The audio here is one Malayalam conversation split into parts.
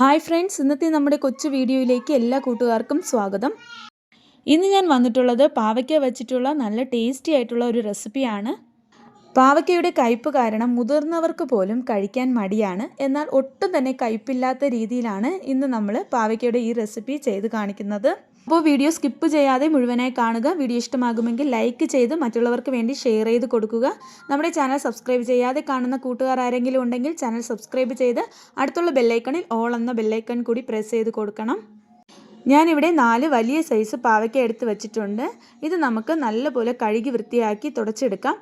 ഹായ് ഫ്രണ്ട്സ് ഇന്നത്തെ നമ്മുടെ കൊച്ചു വീഡിയോയിലേക്ക് എല്ലാ കൂട്ടുകാർക്കും സ്വാഗതം. ഇന്ന് ഞാൻ വന്നിട്ടുള്ളത് പാവയ്ക്ക വെച്ചിട്ടുള്ള നല്ല ടേസ്റ്റി ആയിട്ടുള്ള ഒരു റെസിപ്പിയാണ് പാവയ്ക്കയുടെ കയ്പ്പ് കാരണം മുതിർന്നവർക്ക് പോലും കഴിക്കാൻ മടിയാണ്. എന്നാൽ ഒട്ടും തന്നെ കയ്പില്ലാത്ത രീതിയിലാണ് ഇന്ന് നമ്മൾ പാവയ്ക്കയുടെ ഈ റെസിപ്പി ചെയ്ത് കാണിക്കുന്നത്. അപ്പോൾ വീഡിയോ സ്കിപ്പ് ചെയ്യാതെ മുഴുവനായി കാണുക. വീഡിയോ ഇഷ്ടമാകുമെങ്കിൽ ലൈക്ക് ചെയ്ത് മറ്റുള്ളവർക്ക് വേണ്ടി ഷെയർ ചെയ്ത് കൊടുക്കുക. നമ്മുടെ ചാനൽ സബ്സ്ക്രൈബ് ചെയ്യാതെ കാണുന്ന കൂട്ടുകാർ ആരെങ്കിലും ഉണ്ടെങ്കിൽ ചാനൽ സബ്സ്ക്രൈബ് ചെയ്ത് അടുത്തുള്ള ബെല്ലൈക്കണിൽ ഓൾ എന്ന ബെല്ലൈക്കൺ കൂടി പ്രസ് ചെയ്ത് കൊടുക്കണം. ഞാനിവിടെ നാല് വലിയ സൈസ് പാവയ്ക്ക എടുത്ത് വെച്ചിട്ടുണ്ട്. ഇത് നമുക്ക് നല്ലപോലെ കഴുകി വൃത്തിയാക്കി തുടച്ചെടുക്കാം.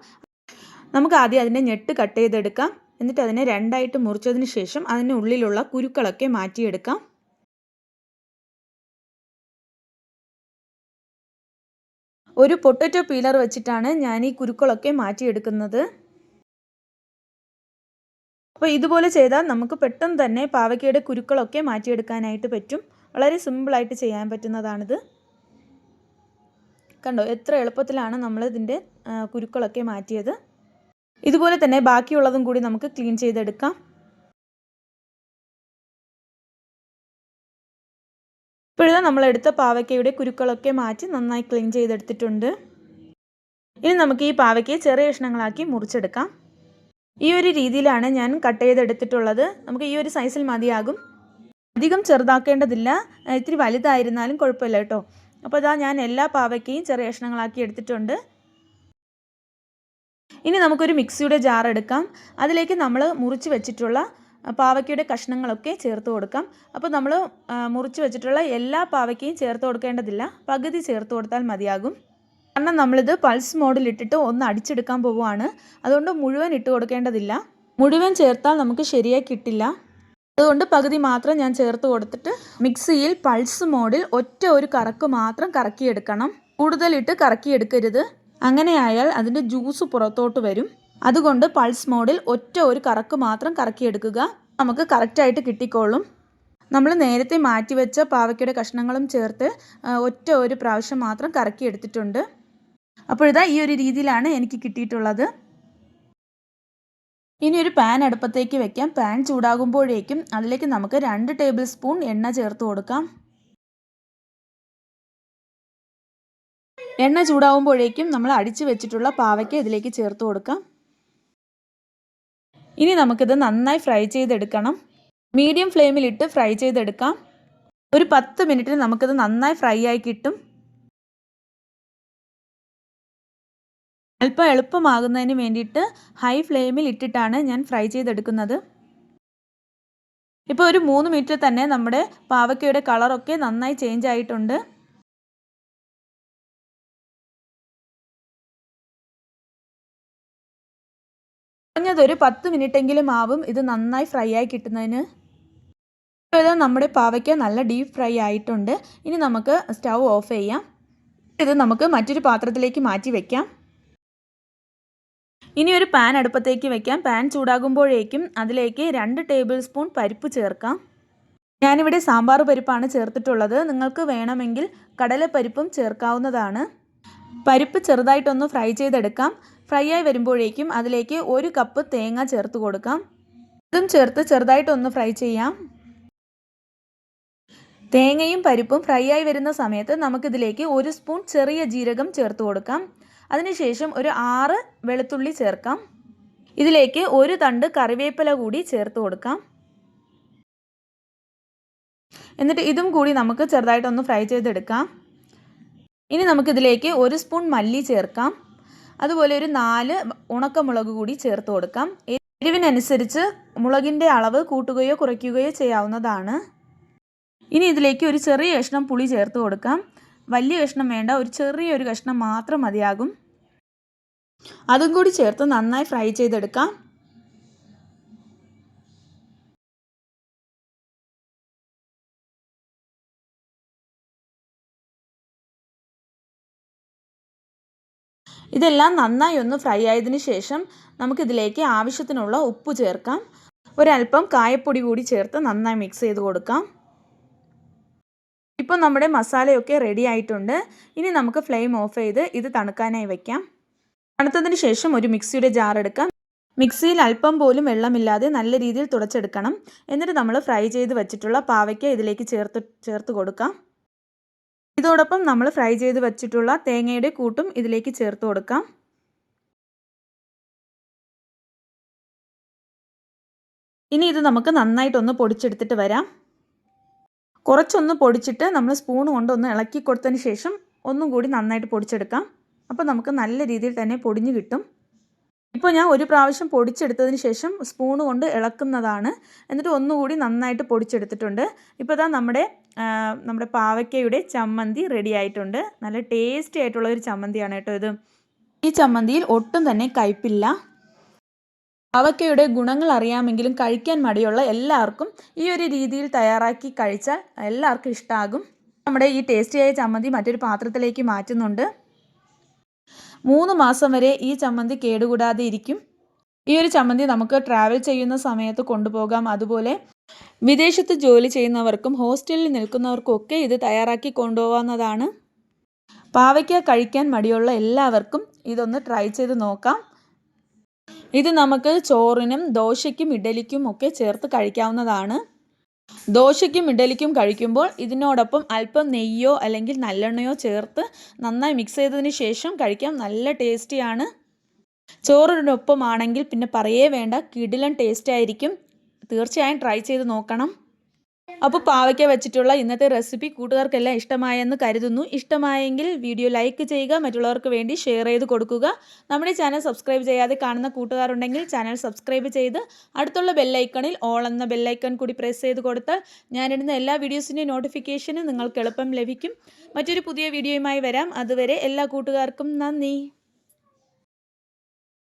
നമുക്ക് ആദ്യം അതിന്റെ ഞെട്ട് കട്ട് ചെയ്തെടുക്കാം. എന്നിട്ട് അതിനെ രണ്ടായിട്ട് മുറിച്ചതിന് ശേഷം അതിന്റെ ഉള്ളിലുള്ള കുരുക്കളൊക്കെ മാറ്റിയെടുക്കാം. ഒരു പൊട്ടറ്റോ പീലർ വെച്ചിട്ടാണ് ഞാൻ ഈ കുരുക്കളൊക്കെ മാറ്റിയെടുക്കുന്നത്. അപ്പോൾ ഇതുപോലെ ചെയ്താൽ നമുക്ക് പെട്ടെന്ന് തന്നെ പാവയ്ക്കയുടെ കുരുക്കളൊക്കെ മാറ്റിയെടുക്കാനായിട്ട് പറ്റും. വളരെ സിമ്പിളായിട്ട് ചെയ്യാൻ പറ്റുന്നതാണിത്. കണ്ടോ എത്ര എളുപ്പത്തിലാണ് നമ്മൾ ഇതിന്റെ കുരുക്കളൊക്കെ മാറ്റിയത്. ഇതുപോലെ തന്നെ ബാക്കിയുള്ളതും കൂടി നമുക്ക് ക്ലീൻ ചെയ്തെടുക്കാം. ഇപ്പോഴത്തെ നമ്മളെടുത്ത പാവയ്ക്കയുടെ കുരുക്കളൊക്കെ മാറ്റി നന്നായി ക്ലീൻ ചെയ്തെടുത്തിട്ടുണ്ട്. ഇനി നമുക്ക് ഈ പാവയ്ക്കയെ ചെറിയ കഷ്ണങ്ങളാക്കി മുറിച്ചെടുക്കാം. ഈ ഒരു രീതിയിലാണ് ഞാൻ കട്ട് ചെയ്തെടുത്തിട്ടുള്ളത്. നമുക്ക് ഈ ഒരു സൈസിൽ മതിയാകും. അധികം ചെറുതാക്കേണ്ടതില്ല. ഇത്തിരി വലുതായിരുന്നാലും കുഴപ്പമില്ല കേട്ടോ. അപ്പോൾ ഇതാ ഞാൻ എല്ലാ പാവയ്ക്കയും ചെറിയ കഷ്ണങ്ങളാക്കി എടുത്തിട്ടുണ്ട്. ഇനി നമുക്കൊരു മിക്സിയുടെ ജാർ എടുക്കാം. അതിലേക്ക് നമ്മൾ മുറിച്ച് വെച്ചിട്ടുള്ള പാവയ്ക്കയുടെ കഷ്ണങ്ങളൊക്കെ ചേർത്ത് കൊടുക്കാം. അപ്പോൾ നമ്മൾ മുറിച്ച് വെച്ചിട്ടുള്ള എല്ലാ പാവയ്ക്കയും ചേർത്ത് കൊടുക്കേണ്ടതില്ല. പകുതി ചേർത്ത് കൊടുത്താൽ മതിയാകും. കാരണം നമ്മളിത് പൾസ് മോഡിൽ ഇട്ടിട്ട് ഒന്ന് അടിച്ചെടുക്കാൻ പോവുകയാണ്. അതുകൊണ്ട് മുഴുവൻ ഇട്ട് കൊടുക്കേണ്ടതില്ല. മുഴുവൻ ചേർത്താൽ നമുക്ക് ശരിയായി കിട്ടില്ല. അതുകൊണ്ട് പകുതി മാത്രം ഞാൻ ചേർത്ത് കൊടുത്തിട്ട് മിക്സിയിൽ പൾസ് മോഡിൽ ഒറ്റ ഒരു കറക്ക് മാത്രം കറക്കിയെടുക്കണം. കൂടുതലിട്ട് കറക്കിയെടുക്കരുത്. അങ്ങനെയായാൽ അതിന്റെ ജ്യൂസ് പുറത്തോട്ട് വരും. അതുകൊണ്ട് പൾസ് മോഡിൽ ഒറ്റ ഒരു കറക്ക് മാത്രം കറക്കിയെടുക്കുക. നമുക്ക് കറക്റ്റായിട്ട് കിട്ടിക്കോളും. നമ്മൾ നേരത്തെ മാറ്റിവെച്ച പാവയ്ക്കയുടെ കഷ്ണങ്ങളും ചേർത്ത് ഒറ്റ ഒരു പ്രാവശ്യം മാത്രം കറക്കിയെടുത്തിട്ടുണ്ട്. അപ്പോഴിതാ ഈ ഒരു രീതിയിലാണ് എനിക്ക് കിട്ടിയിട്ടുള്ളത്. ഇനി ഒരു പാൻ അടുപ്പത്തേക്ക് വെക്കാം. പാൻ ചൂടാകുമ്പോഴേക്കും അതിലേക്ക് നമുക്ക് രണ്ട് ടേബിൾ സ്പൂൺ എണ്ണ ചേർത്ത് കൊടുക്കാം. എണ്ണ ചൂടാകുമ്പോഴേക്കും നമ്മൾ അടിച്ചു വെച്ചിട്ടുള്ള പാവയ്ക്ക് ഇതിലേക്ക് ചേർത്ത് കൊടുക്കാം. ഇനി നമുക്കിത് നന്നായി ഫ്രൈ ചെയ്തെടുക്കണം. മീഡിയം ഫ്ലെയിമിലിട്ട് ഫ്രൈ ചെയ്തെടുക്കാം. ഒരു പത്ത് മിനിറ്റിന് നമുക്കിത് നന്നായി ഫ്രൈ ആയി കിട്ടും. അല്പം എളുപ്പമാകുന്നതിന് വേണ്ടിയിട്ട് ഹൈ ഫ്ലെയിമിൽ ഇട്ടിട്ടാണ് ഞാൻ ഫ്രൈ ചെയ്തെടുക്കുന്നത്. ഇപ്പോൾ ഒരു മൂന്ന് മിനിറ്റ് തന്നെ നമ്മുടെ പാവയ്ക്കയുടെ കളറൊക്കെ നന്നായി ചേഞ്ച് ആയിട്ടുണ്ട്. കുറഞ്ഞതൊരു പത്ത് മിനിറ്റെങ്കിലും ആവും ഇത് നന്നായി ഫ്രൈ ആയി കിട്ടുന്നതിന്. നമ്മുടെ പാവയ്ക്ക നല്ല ഡീപ്പ് ഫ്രൈ ആയിട്ടുണ്ട്. ഇനി നമുക്ക് സ്റ്റൗ ഓഫ് ചെയ്യാം. ഇത് നമുക്ക് മറ്റൊരു പാത്രത്തിലേക്ക് മാറ്റി വെക്കാം. ഇനി ഒരു പാൻ അടുപ്പത്തേക്ക് വെക്കാം. പാൻ ചൂടാകുമ്പോഴേക്കും അതിലേക്ക് രണ്ട് ടേബിൾ സ്പൂൺ പരിപ്പ് ചേർക്കാം. ഞാനിവിടെ സാമ്പാർ പരിപ്പാണ് ചേർത്തിട്ടുള്ളത്. നിങ്ങൾക്ക് വേണമെങ്കിൽ കടലപ്പരിപ്പും ചേർക്കാവുന്നതാണ്. പരിപ്പ് ചെറുതായിട്ടൊന്ന് ഫ്രൈ ചെയ്തെടുക്കാം. ഫ്രൈ ആയി വരുമ്പോഴേക്കും അതിലേക്ക് ഒരു കപ്പ് തേങ്ങ ചേർത്ത് കൊടുക്കാം. ഇതും ചേർത്ത് ചെറുതായിട്ടൊന്ന് ഫ്രൈ ചെയ്യാം. തേങ്ങയും പരിപ്പും ഫ്രൈ ആയി വരുന്ന സമയത്ത് നമുക്കിതിലേക്ക് ഒരു സ്പൂൺ ചെറിയ ജീരകം ചേർത്ത് കൊടുക്കാം. അതിനുശേഷം ഒരു ആറ് വെളുത്തുള്ളി ചേർക്കാം. ഇതിലേക്ക് ഒരു തണ്ട് കറിവേപ്പില കൂടി ചേർത്ത് കൊടുക്കാം. എന്നിട്ട് ഇതും കൂടി നമുക്ക് ചെറുതായിട്ടൊന്ന് ഫ്രൈ ചെയ്തെടുക്കാം. ഇനി നമുക്കിതിലേക്ക് ഒരു സ്പൂൺ മല്ലി ചേർക്കാം. അതുപോലെ ഒരു നാല് ഉണക്കമുളക് കൂടി ചേർത്ത് കൊടുക്കാം. എരിവിനനുസരിച്ച് മുളകിന്റെ അളവ് കൂട്ടുകയോ കുറയ്ക്കുകയോ ചെയ്യാവുന്നതാണ്. ഇനി ഇതിലേക്ക് ഒരു ചെറിയ കഷ്ണം പുളി ചേർത്ത് കൊടുക്കാം. വലിയ കഷ്ണം വേണ്ട ഒരു ചെറിയൊരു കഷ്ണം മാത്രം മതിയാകും. അതും കൂടി ചേർത്ത് നന്നായി ഫ്രൈ ചെയ്തെടുക്കാം. ഇതെല്ലാം നന്നായി ഒന്ന് ഫ്രൈ ആയതിന് ശേഷം നമുക്കിതിലേക്ക് ആവശ്യത്തിനുള്ള ഉപ്പ് ചേർക്കാം. ഒരല്പം കായപ്പൊടി കൂടി ചേർത്ത് നന്നായി മിക്സ് ചെയ്ത് കൊടുക്കാം. ഇപ്പോൾ നമ്മുടെ മസാലയൊക്കെ റെഡി ആയിട്ടുണ്ട്. ഇനി നമുക്ക് ഫ്ലെയിം ഓഫ് ചെയ്ത് ഇത് തണുക്കാനായി വയ്ക്കാം തണുത്തതിന് ശേഷം ഒരു മിക്സിയുടെ ജാർ എടുക്കാം. മിക്സിയിൽ അല്പം പോലും വെള്ളമില്ലാതെ നല്ല രീതിയിൽ തുടച്ചെടുക്കണം. എന്നിട്ട് നമ്മൾ ഫ്രൈ ചെയ്ത് വെച്ചിട്ടുള്ള പാവയ്ക്ക ഇതിലേക്ക് ചേർത്ത് ചേർത്ത് കൊടുക്കാം. ഇതോടൊപ്പം നമ്മൾ ഫ്രൈ ചെയ്ത് വെച്ചിട്ടുള്ള തേങ്ങയുടെ കൂട്ടും ഇതിലേക്ക് ചേർത്ത് കൊടുക്കാം. ഇനി ഇത് നമുക്ക് നന്നായിട്ടൊന്ന് പൊടിച്ചെടുത്തിട്ട് വരാം. കുറച്ചൊന്ന് പൊടിച്ചിട്ട് നമ്മൾ സ്പൂൺ കൊണ്ട് ഒന്ന് ഇളക്കി കൊടുത്തതിന് ശേഷം ഒന്നും കൂടി നന്നായിട്ട് പൊടിച്ചെടുക്കാം. അപ്പോൾ നമുക്ക് നല്ല രീതിയിൽ തന്നെ പൊടിഞ്ഞ് കിട്ടും. ഇപ്പോൾ ഞാൻ ഒരു പ്രാവശ്യം പൊടിച്ചെടുത്തതിന് ശേഷം സ്പൂൺ കൊണ്ട് ഇളക്കുന്നതാണ്. എന്നിട്ട് ഒന്നുകൂടി നന്നായിട്ട് പൊടിച്ചെടുത്തിട്ടുണ്ട്. ഇപ്പോൾ ഇതാ നമ്മുടെ നമ്മുടെ പാവയ്ക്കയുടെ ചമ്മന്തി റെഡി ആയിട്ടുണ്ട്. നല്ല ടേസ്റ്റി ആയിട്ടുള്ള ഒരു ചമ്മന്തിയാണ് കേട്ടോ ഇത്. ഈ ചമ്മന്തിയിൽ ഒട്ടും തന്നെ കയ്പില്ല. പാവയ്ക്കയുടെ ഗുണങ്ങൾ അറിയാമെങ്കിലും കഴിക്കാൻ മടിയുള്ള എല്ലാവർക്കും ഈ ഒരു രീതിയിൽ തയ്യാറാക്കി കഴിച്ചാൽ എല്ലാവർക്കും ഇഷ്ടമാകും നമ്മുടെ ഈ ടേസ്റ്റിയായ ചമ്മന്തി മറ്റൊരു പാത്രത്തിലേക്ക് മാറ്റുന്നുണ്ട്. മൂന്ന് മാസം വരെ ഈ ചമ്മന്തി കേടുകൂടാതെ ഇരിക്കും. ഈ ഒരു ചമ്മന്തി നമുക്ക് ട്രാവൽ ചെയ്യുന്ന സമയത്ത് കൊണ്ടുപോകാം. അതുപോലെ വിദേശത്ത് ജോലി ചെയ്യുന്നവർക്കും ഹോസ്റ്റലിൽ നിൽക്കുന്നവർക്കും ഒക്കെ ഇത് തയ്യാറാക്കി കൊണ്ടുപോകാവുന്നതാണ്. പാവയ്ക്ക കഴിക്കാൻ മടിയുള്ള എല്ലാവർക്കും ഇതൊന്ന് ട്രൈ ചെയ്ത് നോക്കാം. ഇത് നമുക്ക് ചോറിനും ദോശയ്ക്കും ഇഡലിക്കും ഒക്കെ ചേർത്ത് കഴിക്കാവുന്നതാണ്. ദോശയ്ക്കും ഇഡലിക്കും കഴിക്കുമ്പോൾ ഇതിനോടൊപ്പം അല്പം നെയ്യോ അല്ലെങ്കിൽ നല്ലെണ്ണയോ ചേർത്ത് നന്നായി മിക്സ് ചെയ്തതിന് ശേഷം കഴിക്കാം. നല്ല ടേസ്റ്റിയാണ് ചോറിനൊപ്പമാണെങ്കിൽ പിന്നെ പറയേ വേണ്ട. കിടിലൻ ടേസ്റ്റ് ആയിരിക്കും. തീർച്ചയായും ട്രൈ ചെയ്ത് നോക്കണം. അപ്പോൾ പാവയ്ക്ക വെച്ചിട്ടുള്ള ഇന്നത്തെ റെസിപ്പി കൂട്ടുകാർക്കെല്ലാം ഇഷ്ടമായെന്ന് കരുതുന്നു. ഇഷ്ടമായെങ്കിൽ വീഡിയോ ലൈക്ക് ചെയ്യുക മറ്റുള്ളവർക്ക് വേണ്ടി ഷെയർ ചെയ്ത് കൊടുക്കുക. നമ്മുടെ ചാനൽ സബ്സ്ക്രൈബ് ചെയ്യാതെ കാണുന്ന കൂട്ടുകാരുണ്ടെങ്കിൽ ചാനൽ സബ്സ്ക്രൈബ് ചെയ്ത് അടുത്തുള്ള ബെല്ലൈക്കണിൽ ഓൾ എന്ന ബെല്ലൈക്കൺ കൂടി പ്രസ് ചെയ്ത് കൊടുത്താൽ ഞാനിടുന്ന എല്ലാ വീഡിയോസിന്റെയും നോട്ടിഫിക്കേഷനും നിങ്ങൾക്ക് എളുപ്പം ലഭിക്കും. മറ്റൊരു പുതിയ വീഡിയോയുമായി വരാം. അതുവരെ എല്ലാ കൂട്ടുകാർക്കും നന്ദി.